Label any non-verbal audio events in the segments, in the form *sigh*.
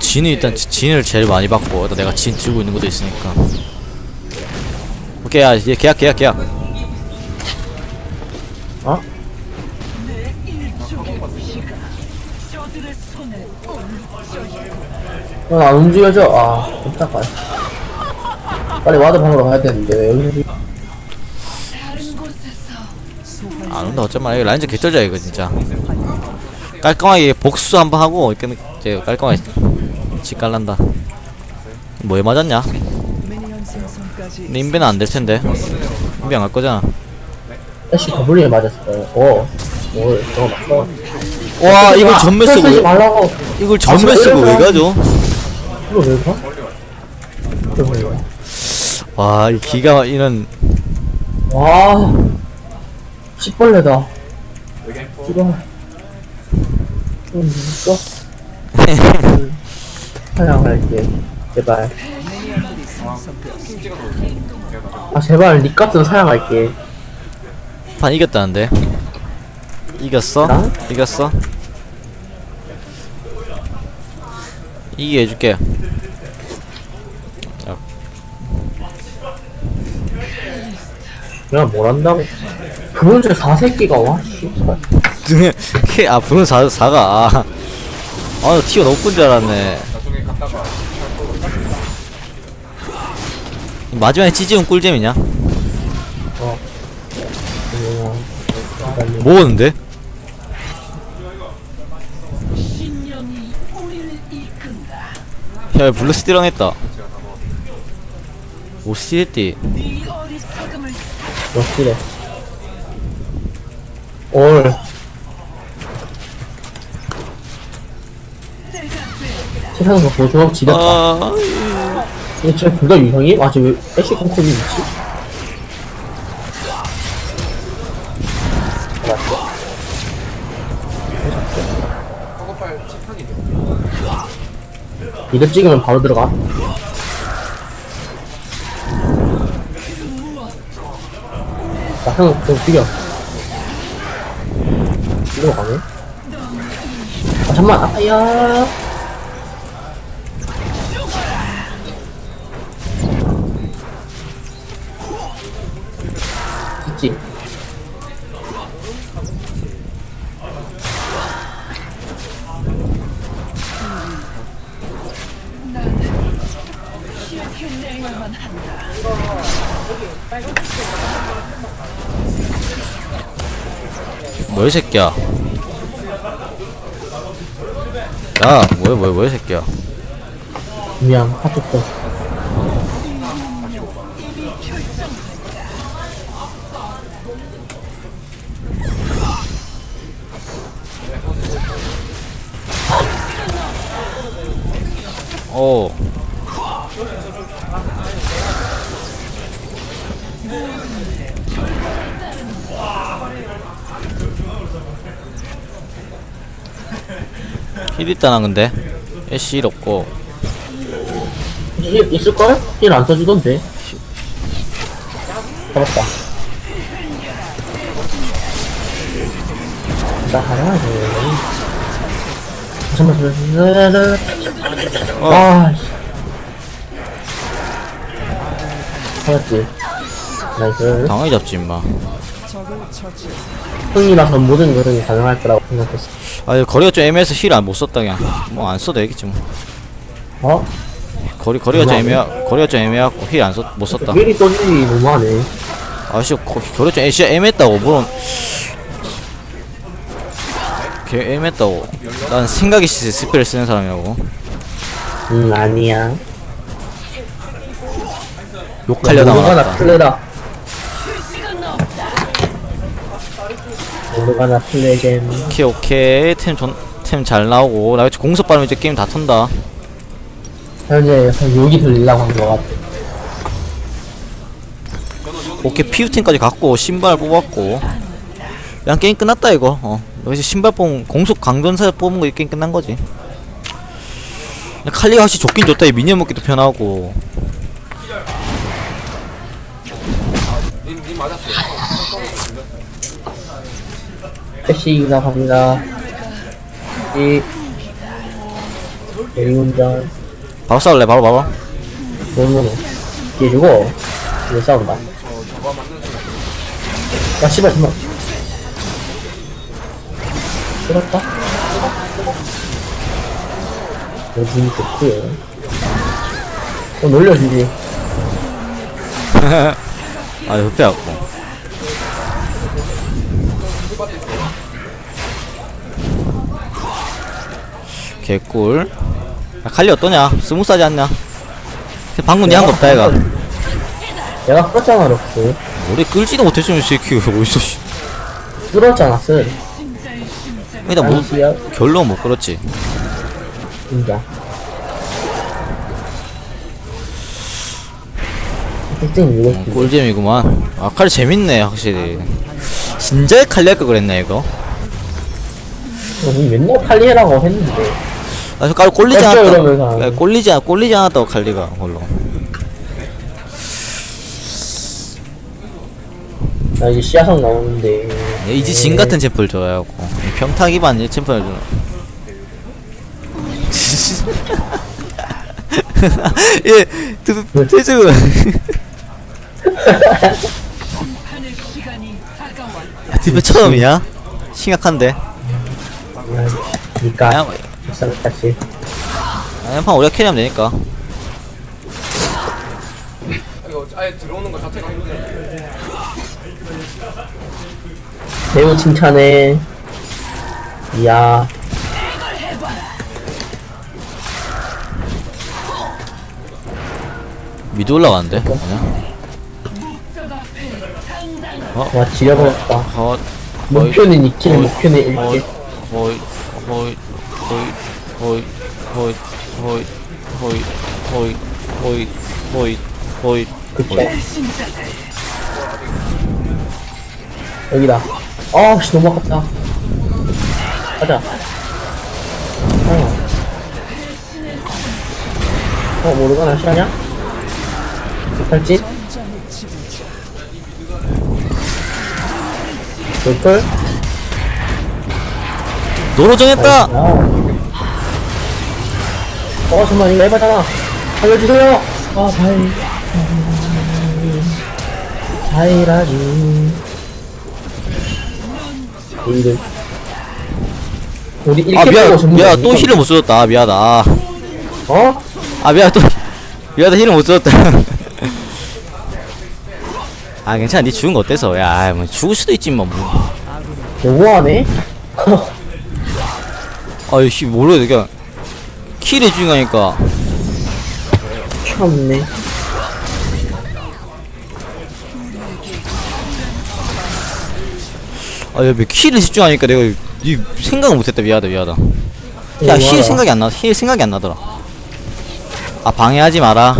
진이 일단 지- 진을 제일 많이 받고 일단 내가 진 들고 있는 것도 있으니까 오케이 야 이제 계약 계약 계약 어? 어, 안 움직여져. 아, 깜짝아. 빨리 와드 방으로 가야 되는데, 왜 여기 안 온다 어쩌면 이거 라인전 개쩔자 이거 진짜 깔끔하게 복수 한번 하고 이렇게 이제 깔끔하게 집 깔란다 뭐에 맞았냐? 인베는 안 될 텐데 인베 안갈 거잖아 애쉬 더블리에 맞았어요. 어, 뭘, 저거 맞어. 와 이걸 전매 쓰지 쓰고 말라고. 이걸 전매 쓰고 왜 가죠? 이거 왜 가? 이거 왜 가? 와이 기가 이런 와, 씨벌레다. 이거. 좀 있어? *laughs* 사양할게. 제발. 아, 제발, 니 같은 사양할게. 판 이겼다는데 이겼어? 나? 이겼어? 이기게 해줄게 내가 뭘 한다고? 브론즈 4새끼가 와? *laughs* 씨발. 아 분은 4, 4가 아, 아 티어 높은 줄 알았네 마지막에 찌지운 꿀잼이냐? 기다려. 뭐였는데? 야 블루스티랑 했다 오시에띠 역시래. 올. 세상에서 보조업 지렸다. 아 이게 진짜 둘다 유형이? 아, 지금 왜 애쉬 컨셉이 있지? 이거 찍으면 바로 들어가. 나 형, 좀 죽여. 이거 가네? 아, 잠만, 아야. 있지? 뭐야 이 새끼야 야 뭐야 뭐야 뭐야 이 새끼야 미안, 하트도. 오 있다 나 근데 애쉬 힐 없고 힐 있을걸? 힐 안 써주던데. 잡았다. 나 하나, 해. 잠깐만, 잠깐만. 어. 아, 씨. 잡았지. 나이스. 당연히 잡지 임마 흥이라서 모든 것은 가능할 거라고 생각했어. 아 거리가 좀 애매해서 힐 안 못 썼다 그냥 뭐 안 써도 되겠지 뭐 어? 거리 거리가 좀. 애매하 거리가 좀 애매하고 힐 안 썼 못 썼다 미리 떠주기 너무하네. 아씨 거리 좀 애, 진짜 애매했다고 물론 개 애매했다고 난 생각이 시 스펠을 쓰는 사람이라고 음, 아니야. 욕하려다 말았다 플레다. 모르가나 플레잼. 오케이 오케이. 템 잘 나오고. 나 이제 공속 빠르면 이제 게임 다 턴다. 현재 약간 욕이 들리려고 한 것 같아. 오케이 피우팀까지 갔고 신발 뽑았고. 그냥 게임 끝났다 이거. 어. 여기서 신발 뽑은 공속 강전사 뽑은 거 게임 끝난 거지. 칼리가 확실히 좋긴 좋다. 이 미니언 먹기도 편하고 패시 나갑니다. 이 대리운전. 바로 싸울래 바로 바로 너무너무. 뒤에 주고, 이제 싸운다. 야, 씨발, 잠만. 끌었다? 여기 좋고요. 어, 놀려주지. *laughs* 아 흡해갖고 개꿀. 아, 칼리 어떠냐? 스무스하지 않냐? 방금 니한거 없다 얘가. 내가 끌었잖아, 럭스. 우리 끌지도 못했으면 이 새끼 어딨어 씨. 끌었잖아, *laughs* 쓸. 일단 뭐 아니지야, 결론 못 끌었지. 인자. 특징 이거 어, 꿀잼이구만. 아 칼리 재밌네 확실히. 진짜 칼리 할걸 그랬네 이거. 우리 맨날 칼리해라고 했는데. 아, 깔 꼴리지 뺐죠, 않았다. 이러면서. 야, 꼴리지 않, 꼴리지 않았다고 칼리가 걸로. 나 이제 씨앗성 나오는데. 이지 진 같은 챔프를 좋아하고 평타 기반 이 챔프를 좋아. *laughs* 예, 두, 대주. 디페 처음이야? 심각한데. 니까, 그 냥 비싼같이 양판 우리가 캐리하면 되니까. 이거 아예 들어오는 거 자체가 힘들어. 매우 칭찬해. 이야, 미드 올라가는데? 아니야? 와, 지려버렸다. 어, 목표는 2킬, 어이, 목표는 어이, 1킬. 호이 호이 호이 호이 호이 호이 호이 호이 호이 호이 그쵸. 여기다. 아, 씨, 너무 아깝다. 가자. 어. 어, 모르가나 실하냐? 팔찌? 돌걸? 노로 정했다 어, 잠깐만, 이거 해봐잖아. 알려주세요! 아, 다이. 다이라지. 이들. 우리 1킬 아 미안 보고 전부 미안 다또 힐을 못 써줬다 아, 미안하다 아, 어? 아 미안 또 미안하다 힐을 못 써줬다 아 괜찮아 니 죽은 거 어때서 야 뭐 죽을 수도 있지 뭐 뭐. 너무하네? 아이씨 모르겠어 그냥 킬이 중요하니까 참네. 아야 킬을 집중하니까 내가 이 생각을 못했다 미안하다 미안하다 야, 힐 너무하다. 생각이 안 나, 힐 생각이 안 나더라. 아, 방해하지 마라.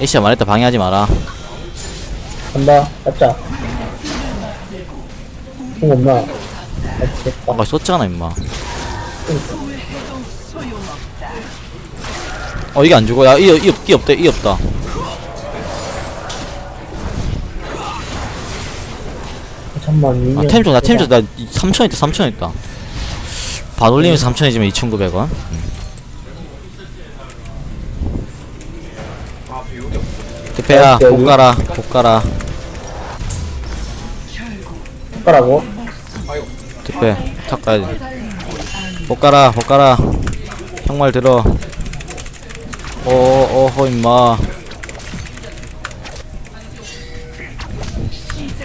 에이씨야 말했다, 방해하지 마라. 간다. 잡자. 공 없나? 아. 아까 썼잖아, 임마. 어, 이게 안 죽어. 야, 이, 이, 없- 이 없다, 이 없다. 잠만, 아, 미니언. 템 좀, 나 템 좀, 나 3천 있다, 3천 있다. 반 올리면서 3천이지만 2,900원. 아 비우기 없어. 대패야, 아, 여기? 복 가라, 복 가라. 손가락고 아이고 대패, 탁 가야지. 복 가라, 복 가라. 형말 들어. 어, 어, 어, 임마.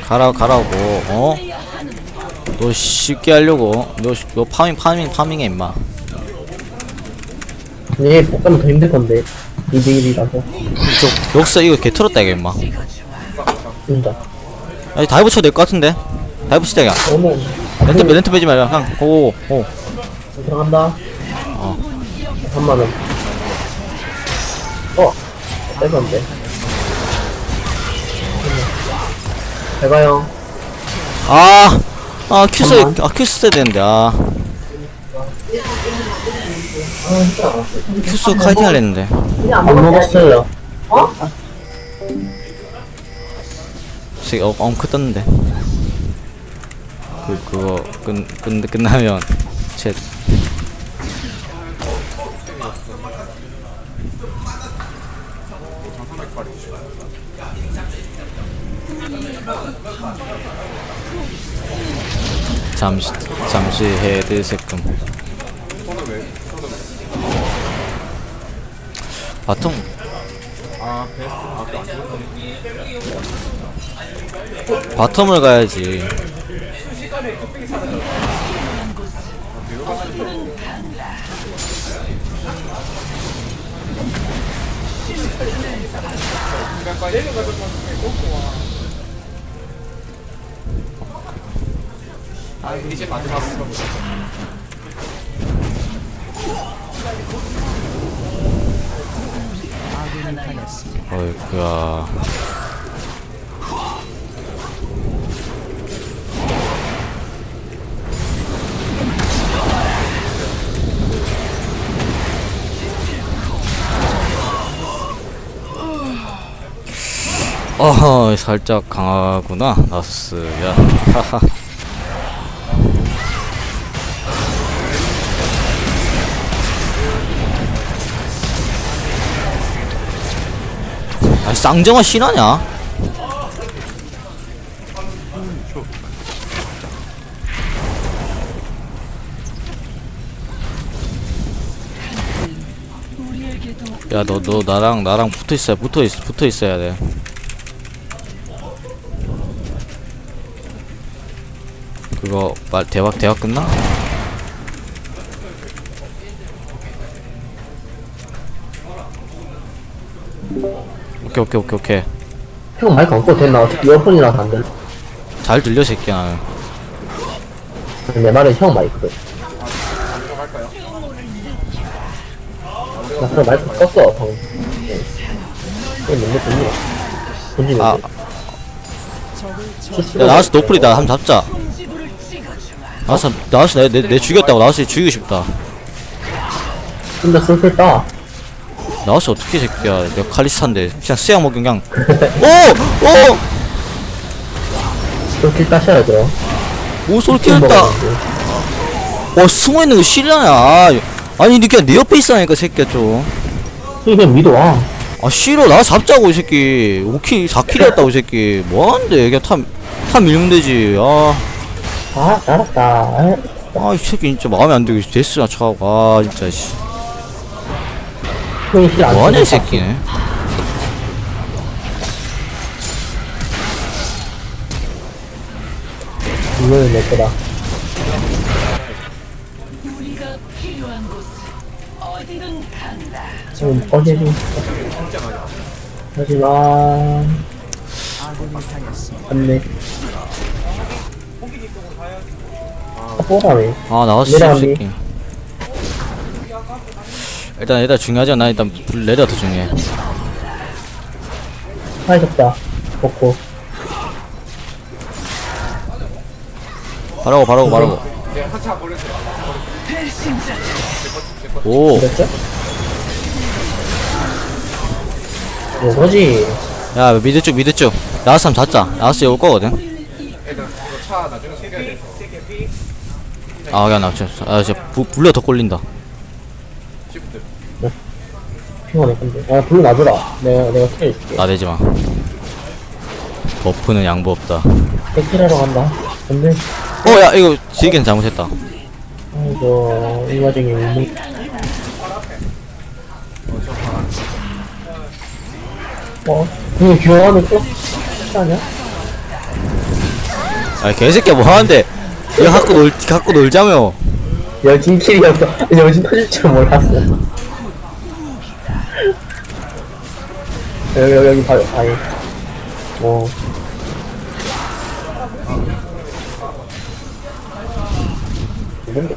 가라, 가라고, 어? 너 쉽게 하려고. 너, 씨- 너 파밍, 파밍, 파밍해, 임마. 얘 볶으면 더 힘들 건데. 2대1이라서. 저, 역사 이거 개 털었다, 이거, 임마. 진짜. 아니, 다이브 쳐도 될 것 같은데? 다이브 치자, 야. 너무. 렌트, 렌트 빼지 말자. 그냥, 고, 고. 들어간다. 어. 3만원. 어, 빼던데. 잘 가요. 아, 아, 큐스, 잠깐만. 아, 큐스 써야 되는데, 아. 큐스 카이팅 하려는데. 안 먹었어요. 세, 어, 엉크 떴는데. 그 그거 끝 끝 끝나면 챗 잠시 잠시 헤드 세금. 바통. 바텀을 가야지. 아까 안 바텀을 가야지 아 이제 마지막으로 보자. 어이구야 어허 살짝 강하구나 나스야 하하 아 쌍정아 신하냐? 야 너 너 나랑 나랑 붙어 있어야 붙어 있 붙어 있어야 돼. 그거 말 대화 대화 끝나? 오케이 오케이 오케이 오케이 형 마이크 안 꺼도 됐나? 어차피 이어폰이라서 안 돼. 잘 들려 새끼야 나는. 내 말은 형 마이크. 나 그럼 마이크 껐어, 방금. 뭔데, 아, 야 나와서 노플이다 한번 잡자 나와서 나와서 내, 내, 내 죽였다고 나와서 죽이고 싶다. 근데 따. 나와서 어떻게 새끼야. 내가 칼리스타인데 그냥 수양 먹은 그냥 *laughs* 오! 오! 슬슬 따셔야죠. 오 솔킬 했다. 와 숨어있는 거 실화냐 아, 아니 니가 내 옆에 있으라니까 새끼야 좀아 그냥 미도 와. 싫어 나 잡자고 이 새끼. 5킬 4킬 했다고 이 새끼. 뭐하는데? 그냥 탑, 탑 밀면 되지. 아, 아, 알았다. 아, 아이 새끼 진짜 마음에 안 들게 데스나 차고 아 진짜 씨. 형이 실안 뭐하냐 이 새끼네 이거는 내 거다. 지금 어제도 하지만 안돼 아아 나왔어. 새끼 일단 일단 중요하지 않아. 일단 불 내려 더 중요해. 하셨다. 먹고. 바라고 바라고 바라고. 오? 뭐지? 야 미드 쪽 미드 쪽. 한번 잡자. 나왔어 올 거거든 이거 차 나중에 챙겨야 돼. 아 그냥 나 진짜 아 진짜 부, 불러 더 꼴린다. 시프트. 근데. 아 불러 놔줘라. 내가 내가 킬해줄게. 나대지 마. 버프는 양보 없다. 백킬하러 간다. 근데? 어 야 이거 지기는 잘못했다. 아이고 이 와중에 우리 어? 그냥 귀여워하는 거? 아니야? 아 개새끼야 뭐 하는데? 이거 갖고 놀 갖고 놀자며. 여진 킬이었어 여진 터질 줄 몰랐어. 여기 여기 여기 봐요 아예 어. 이건데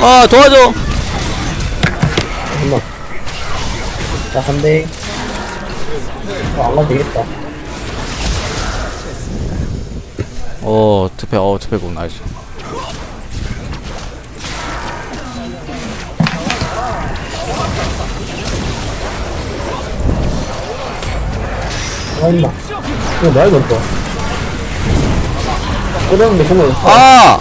아 도와줘. 잠깐만 자 한대. 어, 안 가도 되겠다. 어 투패 어 투패 공 나이스. 아 임마. 이거 뭐야 이건 또? 끄덕는데 공을 아!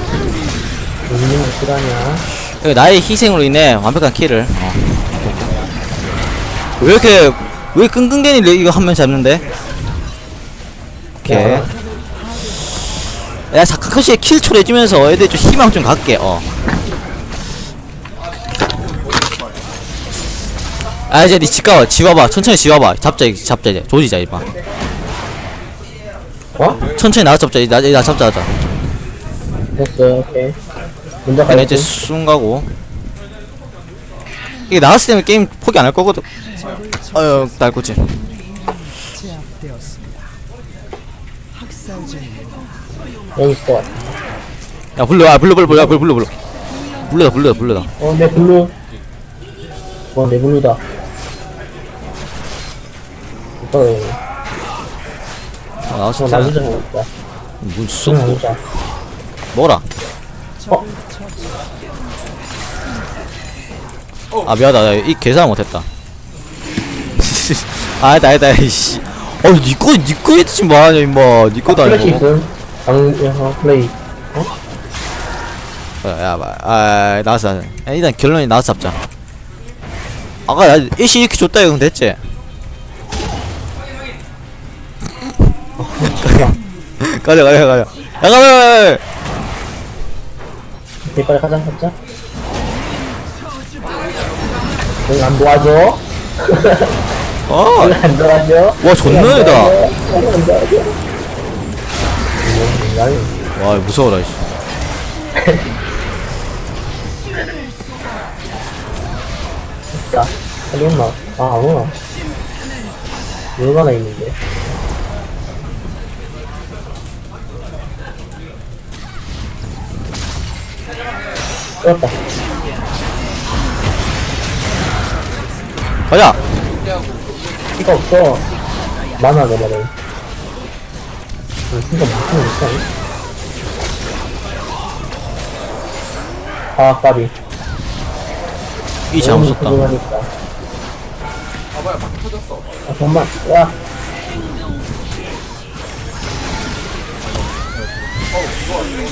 있는 거 실화냐? 그 나의 희생으로 인해 완벽한 킬을 어. 왜 이렇게 왜 끙끙대니 이거 한 명 잡는데? 오케이. 야. 야 사카카시의 킬초를 해주면서 애들 좀 희망 좀 갖게 어. 아 이제 니 집 가봐 집 와봐. 천천히 집 와봐. 잡자 이제 잡자 이제. 조지자 이봐. 어? 천천히 나가 잡자 나, 나 잡자 하자. 됐어 오케이. 먼저 얘네 이제 가야지. 순 가고 이게 나갔을 때는 게임 포기 안 할 거거든. 어휴 날꼬지. 여기 있을 것 같아. 야 불러. 야 불러 불러 불러. 불러 불러 불러. 불러다 불러다 불러다. 어 내 블루. 어 내 블루다. 오빠가 여기 아 나왔어 어 나주자 먹자 뭔응 쏘? 나주자. 뭐라 아 미안하다. 나이 계산 못했다. *laughs* 아니다 아니다 이씨. 어 니꺼 니꺼 했지 뭐하냐 임마. 니꺼도 플래시 아니고. 있음? 방 플레이. 야야 아 나왔어 나왔어. 야, 일단 결론이 나와서 잡자. 아까 나 일시 이렇게 줬다 이건 됐지? *laughs* 가자 가자 가자. 야 가자 가자 가자. 가자 응안 도와줘 *laughs* 어와 응안 도와줘 존나 애다 응안 도와줘 응, 응, 무서워라 이씨 자, 빨리 온나? 아, 안 오나? 얼마나 있는데? 끌었다. 가자 피가 없어. 많아, 내 말은. 응, 피가 무슨 있어? 아, 까비. 이 잘못 썼다 궁금하니까. 바퀴 터졌어 아, 잠깐만. 야.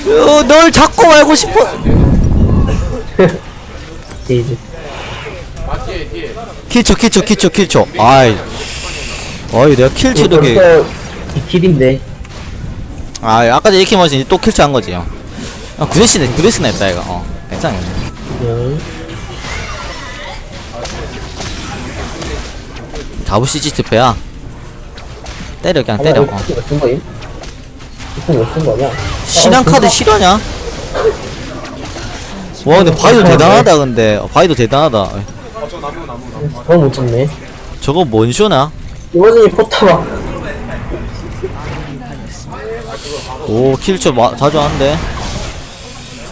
어, 널 잡고 말고 싶어 *laughs* 데이지. 킬초 킬초 킬초 킬초 아이 어이 내가 킬 벌써 이 킬인데. 아 아까 전에 이렇게 맞으니 또 킬초 한 거지 형 아, 구레시네 구레시나 했다 이거 어 괜찮아 응. 잡으시지 트페야 때려 그냥 때려 어. 이거 몇쓴 거임? 이거 몇쓴 거냐? 신한 카드 실화냐? 와 근데 바이도 대단하다 근데 어, 바이도 대단하다 어 저 나무 나무 나무 그거 못 잡네. 저거 뭔 쇼냐? 이번에 포타봐. 오 마, 자주 하는데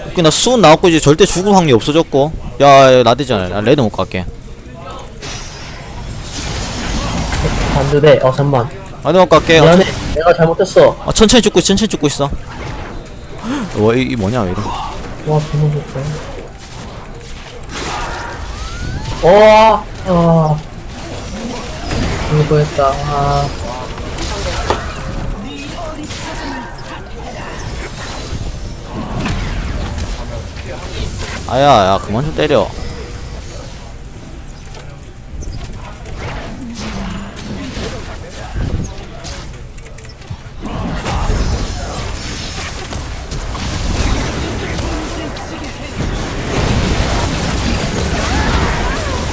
웃기나 수은 나왔고 이제 절대 죽을 확률이 없어졌고 야, 야 나대잖아 나 레드 못 갈게 안 돼. 어, 잠만. 레드 못 갈게 어, 미안해. 내가 잘못했어. 아, 천천히 죽고 있어 천천히 죽고 있어 와, 이, 이 뭐냐 왜 이래 와, 잘못했 어. 이거 했다. 아. 아야 야 그만 좀 때려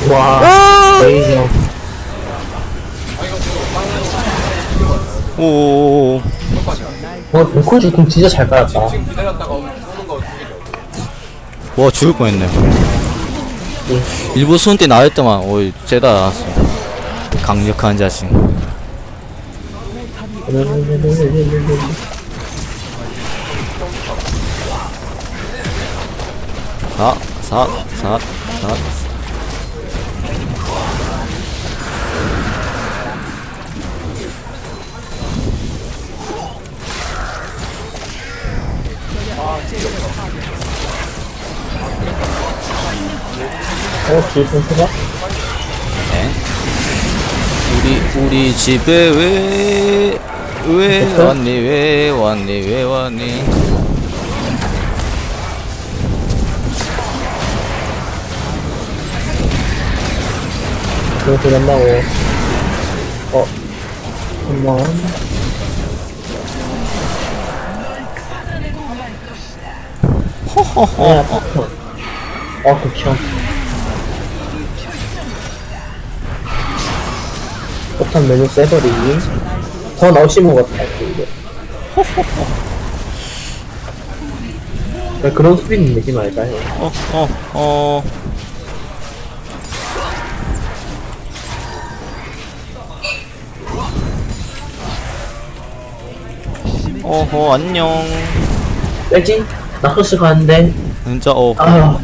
와. 레이저. 오오오오 와, 뱅코지 공 진짜 잘 깔았다. 와 죽을 뻔했네 일부 수은 때 나왔더만 오이 쟤다 나왔어 강력한 자식 사, 사, 사, 사. 어, 지금 수가? 네. 우리 우리 집에 왜 왜 됐어? 왔니 왜 왔니 왜 왔니 그렇게 된다고. 어, 잠깐만. 호호호 아, 아, 극혐. 폭탄 메뉴 세버리. 더 나오신 것 같다, 이거. 왜 그런 수비는 내지 말까요? 어 어 어 어허 안녕 빼지? 나서스 가는데. 진짜 어 아,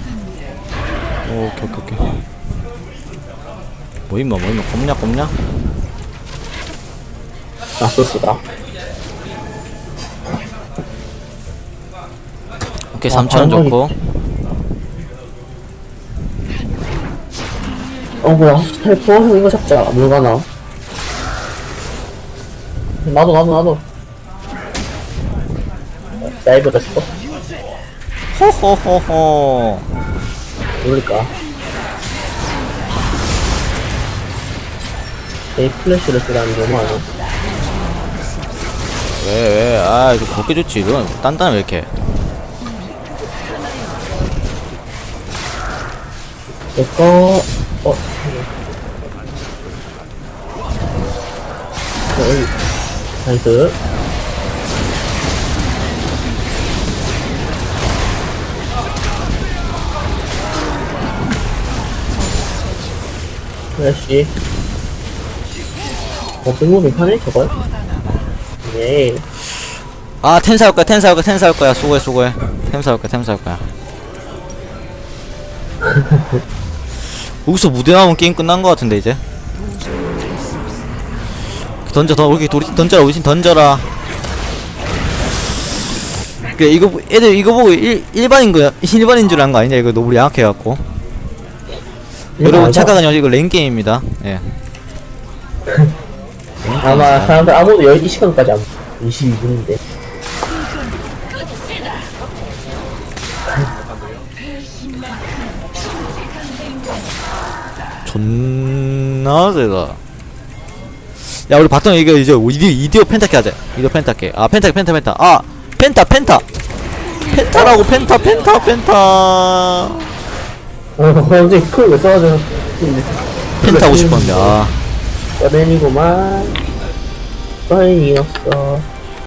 오, 오케이 오케이 오케이 뭐 임마 뭐 임마 겁냐 겁냐 나서스다. 오케이 아, 3천 원 다른 좋고 어, 뭐야. 스텔포? 형 이거 잡자. 물 가나? 나도, 나도, 나도. 다이브 됐어? 호호호호 모를까? 이 플래시를 쓰라는 거 뭐하냐? 왜 왜 아 이거 곱게 좋지 이건 단단해 왜 이렇게 내꺼, 어, 어이, 나이스. 플래시. 어, 빅무빙 하네, 저걸? 예. 아 텐사 올 거야 텐사 올 거야 텐사 올 거야. 수고해 수고해. 텐사 올 거야 텐사 올 거야. 여기서 무대 나오면 게임 끝난 거 같은데 이제? 던져 더 우리 우리 던져라 우리 팀 던져라. 그 이거 보- 애들 이거 보고 일, 일반인 거야 일반인 줄 안 거 아니냐? 이거 너무 약해갖고. 여러분 착각하냐 이거 랭 게임입니다. 예 *laughs* 아마 사람들 아무도 여, 이 시간까지 안 22분인데 존나 세다. 야 우리 바텀 이거 이제 이디오 이디오 펜타케 하자. 이디오 펜타케. 아 펜타케 펜타 펜타. 아 펜타 펜타. 펜타라고 펜타 펜타 펜타. 어 *laughs* 그걸 왜 써가지고 펜타 하고 싶었는데 아. 떠내니구만. 떠내니였어